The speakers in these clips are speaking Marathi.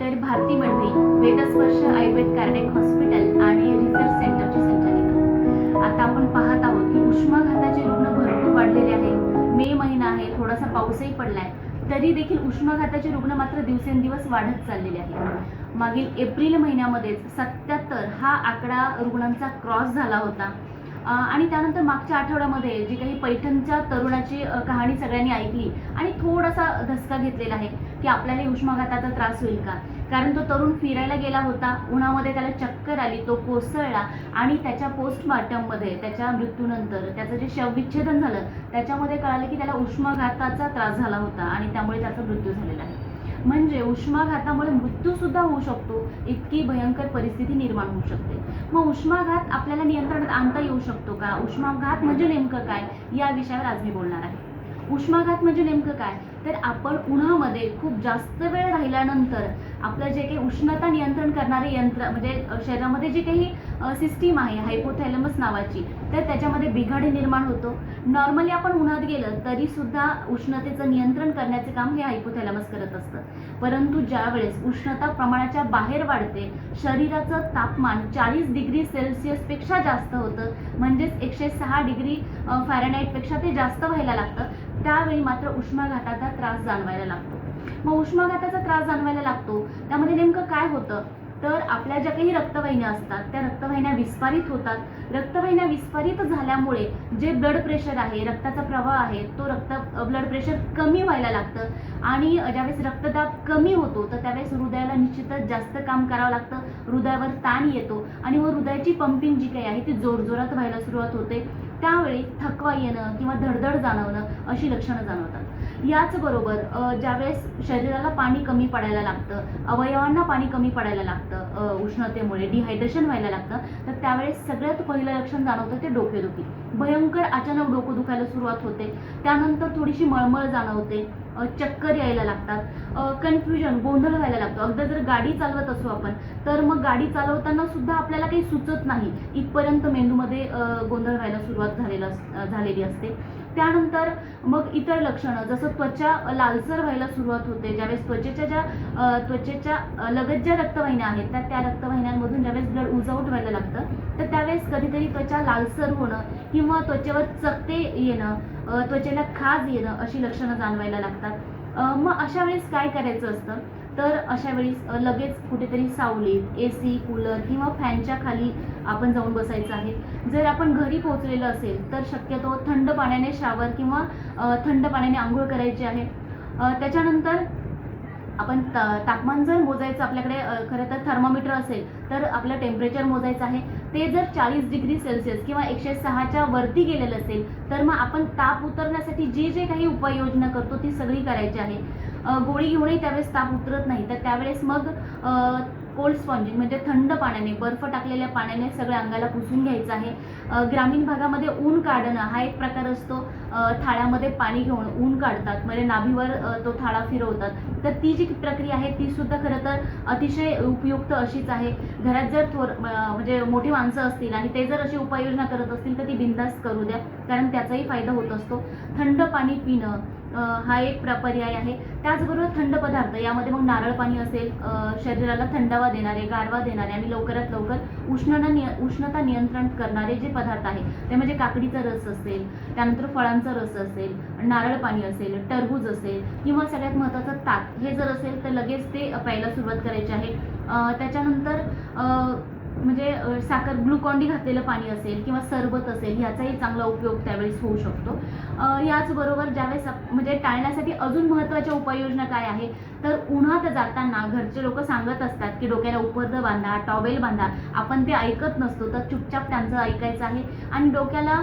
तर भारती मंडळी वेदस्पर्श आयुर्वेद कार्डिक हॉस्पिटल आणि रिसर्च सेंटरची संचालिका. आता आपण पाहत आहोत की उष्माघाताचे रुग्ण भरपूर वाढलेले आहे. मे महिना आहे थोडासा पाऊसही पडलाय. तरी देखील उष्माघाताचे रुग्ण मात्र दिवसेंदिवस वाढत चाललेले आहे मागील एप्रिल महिन्यामध्येच सत्याहत्तर हा आकडा रुग्णांचा क्रॉस झाला होता. आणि त्यानंतर मागच्या आठवड्यामध्ये जी काही पैठणच्या तरुणाची कहाणी सगळ्यांनी ऐकली आणि थोडासा धसका घेतलेला आहे. की आपल्याला उष्माघाताचा त्रास होईल का? कारण तो तरुण फिरायला गेला होता उन्हामध्ये त्याला चक्कर आली तो कोसळला आणि त्याच्या पोस्टमार्टममध्ये त्याच्या मृत्यूनंतर त्याचं जे शवविच्छेदन झालं त्याच्यामध्ये कळालं की त्याला उष्माघाताचा त्रास झाला होता आणि त्यामुळे त्याचा मृत्यू झालेला आहे. म्हणजे उष्माघातामुळे मृत्यू सुद्धा होऊ शकतो इतकी भयंकर परिस्थिती निर्माण होऊ शकते. मग उष्माघात आपल्याला नियंत्रणात आणता येऊ शकतो का? उष्माघात म्हणजे नेमकं काय? या विषयावर आज मी बोलणार आहे. उष्माघात म्हणजे नेमकं काय? तर आपण उन्हामध्ये खूप जास्त वेळ राहिल्यानंतर आपलं जे काही उष्णता नियंत्रण करणारे यंत्र म्हणजे शरीरामध्ये जी काही सिस्टीम आहे हायपोथॅलमस नावाची तर त्याच्यामध्ये बिघाडी निर्माण होतो. नॉर्मली आपण उन्हात गेलं तरी सुद्धा उष्णतेचं नियंत्रण करण्याचे काम हे हायपोथॅलमस करत असतं. परंतु ज्या वेळेस उष्णता प्रमाणाच्या बाहेर वाढते शरीराचं तापमान चाळीस डिग्री सेल्सिअसपेक्षा जास्त होतं म्हणजेच एकशे सहा डिग्री फॅरेनाईटपेक्षा ते जास्त व्हायला लागतं. त्यावेळी मात्र उष्माघाताचा त्रास जाणवायला लागतो. मग उष्माघाताचा त्रास जाणवायला लागतो. त्यामध्ये नेमकं काय होतं? तर आपल्या ज्या काही रक्तवाहिन्या असतात त्या रक्तवाहिन्या विस्फारित होतात. रक्तवाहिन्या विस्फारित झाल्यामुळे जे ब्लड प्रेशर आहे रक्ताचा प्रवाह आहे तो रक्त ब्लड प्रेशर कमी व्हायला लागतं. आणि ज्यावेळेस रक्तदाब कमी होतो तर त्यावेळेस हृदयाला निश्चितच जास्त काम करावं लागतं. हृदयावर ताण येतो. आणि मग हृदयाची पंपिंग जी काही आहे ती जोरजोरात व्हायला सुरुवात होते. त्यावेळी थकवा येणं किंवा धडधड जाणवणं अशी लक्षणं जाणवतात. याचबरोबर ज्यावेळेस शरीराला पाणी कमी पडायला लागतं अवयवांना पाणी कमी पडायला लागतं उष्णतेमुळे डिहायड्रेशन व्हायला लागतं तर त्यावेळेस सगळ्यात पहिलं लक्षण जाणवतं ते डोकेदुखी. भयंकर अचानक डोकं दुखायला सुरुवात होते. त्यानंतर थोडीशी मळमळ जाणवते. चक्कर यायला लागतात. कन्फ्युजन गोंधळ व्हायला लागतो. अगदी जर गाडी चालवत असू आपण तर मग गाडी चालवताना सुद्धा आपल्याला काही सुचत नाही. इथपर्यंत मेंदूमध्ये गोंधळ व्हायला सुरुवात झालेला झालेली असते. त्यानंतर मग इतर लक्षणं जसं त्वचा लालसर व्हायला सुरुवात होते ज्यावेळेस त्वचेच्या ज्या त्वचेच्या लगत ज्या रक्तवाहिन्या आहेत त्या त्या रक्तवाहिन्यांमधून ज्यावेळेस ब्लड उजाऊट व्हायला लागतं तर त्यावेळेस कधीतरी त्वचा लालसर होणं किंवा त्वचेवर चकते येणं त्वचेला खाज येणं अशी लक्षणं जाणवायला लागतात. मग अशा वेळेस काय करायचं असतं? तर अशा वेळेस लगेच कुठेतरी सावलीत ए सी कूलर किंवा फॅनच्या खाली आपण जाऊन बसायचं आहे. जर आपण घरी पोहोचलेलं असेल तर शक्यतो थंड पाण्याने शावर किंवा थंड पाण्याने आंघोळ करायची आहे. त्याच्यानंतर आपण तापमान जर मोजायचं आपल्याकडे खरं तर थर्मामीटर असेल तर आपलं टेम्परेचर मोजायचं आहे. ते जर चाळीस डिग्री सेल्सिअस किंवा एकशे सहाच्या वरती गेलेलं असेल तर मग आपण ताप उतरण्यासाठी जी जे काही उपाययोजना करतो ती सगळी करायची आहे. गोळी घेऊनही त्यावेळेस ताप उतरत नाही. तर त्यावेळेस मग कोल्ड स्पॉन्जिंग म्हणजे थंड पाण्याने बर्फ टाकलेल्या पाण्याने सगळ्या अंगाला पुसून घ्यायचं आहे. ग्रामीण भागामध्ये ऊन काढणं हा एक प्रकार असतो. थाळ्यामध्ये पाणी घेऊन ऊन काढतात म्हणजे नाभीवर तो थाळा फिरवतात. तर ती जी प्रक्रिया आहे ती सुद्धा खरं तर अतिशय उपयुक्त अशीच आहे. घरात जर थोर म्हणजे मोठी माणसं असतील आणि ते जर अशी उपाययोजना करत असतील तर ती बिंदास्त करू द्या. कारण त्याचाही फायदा होत असतो. थंड पाणी पिणं हा एक प्र पर्याय आहे. त्याचबरोबर थंड पदार्थ यामध्ये मग नारळ पाणी असेल शरीराला थंडावा देणारे गारवा देणारे आणि लवकरात लवकर उष्णता निय उष्णता नियंत्रण करणारे जे पदार्थ आहे ते म्हणजे काकडीचा रस असेल त्यानंतर फळांचा रस असेल नारळ पाणी असेल टरबूज असेल किंवा सगळ्यात महत्त्वाचं ताक हे जर असेल तर लगेच ते प्यायला सुरुवात करायची आहे. त्याच्यानंतर म्हणजे साखर ग्लुकॉन्डी घातलेलं पाणी असेल किंवा सरबत असेल ह्याचाही चांगला उपयोग त्यावेळेस होऊ शकतो. याचबरोबर ज्यावेळेस म्हणजे टाळण्यासाठी अजून महत्त्वाच्या उपाययोजना काय आहे तर उन्हात जाताना घरचे लोक सांगत असतात की डोक्याला उपर्द बांधा टॉवेल बांधा. आपण ते ऐकत नसतो तर चुपचाप त्यांचं ऐकायचं आहे. आणि डोक्याला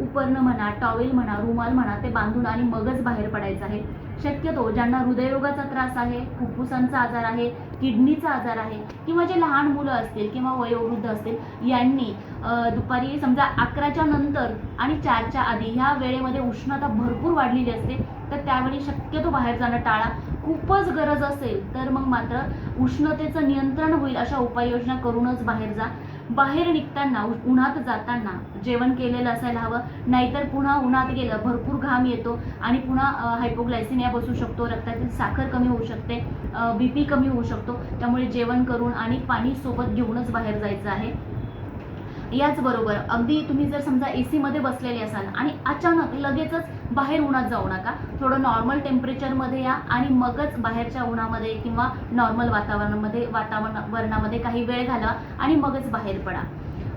उपर्ण म्हणा टॉवेल म्हणा रुमाल म्हणा ते बांधून आणि मगच बाहेर पडायचं आहे. शक्यतो ज्यांना हृदयरोगाचा त्रास आहे फुफ्फुसांचा आजार आहे किडनीचा आजार आहे किंवा जे लहान मुलं असतील किंवा वयोवृद्ध असतील यांनी दुपारी समजा अकराच्या नंतर आणि चारच्या आधी ह्या वेळेमध्ये उष्णता भरपूर वाढलेली असते तर त्यावेळी शक्यतो बाहेर जाणं टाळा. खूपच गरज असेल तर मग मात्र उष्णतेचं नियंत्रण होईल अशा उपाययोजना करूनच बाहेर जा. बाहेर निघताना उन्हात जाताना जेवण केलेलं असायला हवं नाहीतर पुन्हा उन्हात गेलं भरपूर घाम येतो आणि पुन्हा हायपोग्लायसिनिया बसू शकतो रक्तातील साखर कमी होऊ शकते बी पी कमी होऊ शकतो. त्यामुळे जेवण करून आणि पाणी सोबत घेऊनच बाहेर जायचं आहे. याचबरोबर अगदी तुम्ही जर समजा ए सीमध्ये बसलेले असाल आणि अचानक लगेचच बाहेर उन्हात जाऊ नका थोडं नॉर्मल टेम्परेचरमध्ये या आणि मगच बाहेरच्या उन्हामध्ये किंवा नॉर्मल वातावरणामध्ये वातावरण वरणामध्ये काही वेळ घाला आणि मगच बाहेर पडा.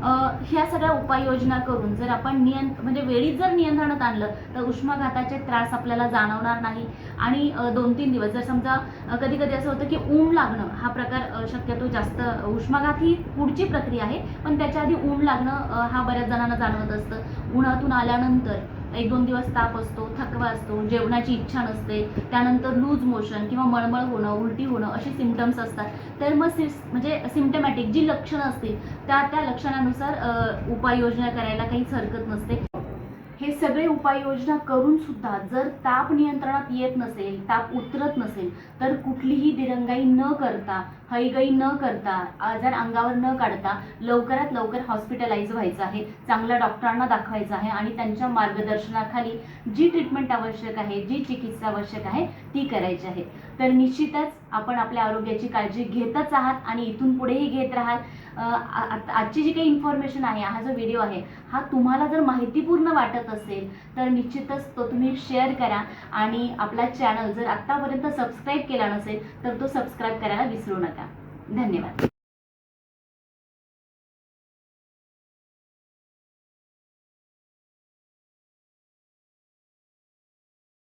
ह्या सगळ्या उपाययोजना करून जर आपण नियं म्हणजे वेळीच जर नियंत्रणात आणलं तर उष्माघाताचे त्रास आपल्याला जाणवणार नाही. आणि दोन तीन दिवस जर समजा कधी कधी असं होतं की ऊन लागणं हा प्रकार शक्यतो जास्त उष्माघात ही पुढची प्रक्रिया आहे. पण त्याच्या आधी ऊन लागणं हा बऱ्याच जणांना जाणवत असतं. उन्हातून आल्यानंतर एक दोन दिवस ताप असतो थकवा असतो जेवणाची इच्छा नसते त्यानंतर लूज मोशन किंवा मळमळ होणं उलटी होणं असे सिमटम्स असतात. तर मग सिस म्हणजे सिमटमॅटिक जी लक्षणं असतील त्या त्या लक्षणानुसार उपाययोजना करायला काहीच हरकत नसते. हे सगळे उपाययोजना करून सुद्धा जर ताप नियंत्रणात येत नसेल ताप उतरत नसेल तर कुठलीही दिरंगाई न करता हयगई न करता आजार अंगावर न काढता लवकरात लवकर हॉस्पिटलाइज व्हायचं आहे चांगल्या डॉक्टरांना दाखवायचं आहे आणि त्यांच्या मार्गदर्शनाखाली जी ट्रीटमेंट आवश्यक आहे जी चिकित्सा आवश्यक आहे ती करायची आहे. तर निश्चितच आपण आपल्या आरोग्याची काळजी घेतच आहात आणि इथून पुढेही घेत राहाल. आजची जी काही इन्फॉर्मेशन आहे हा जो व्हिडिओ आहे हा तुम्हाला जर माहितीपूर्ण वाटत असेल तर निश्चितच तो तुम्ही शेअर करा आणि आपला चॅनल जर आत्तापर्यंत सबस्क्राईब केला नसेल तर तो सबस्क्राईब करायला विसरू नका. धन्यवाद.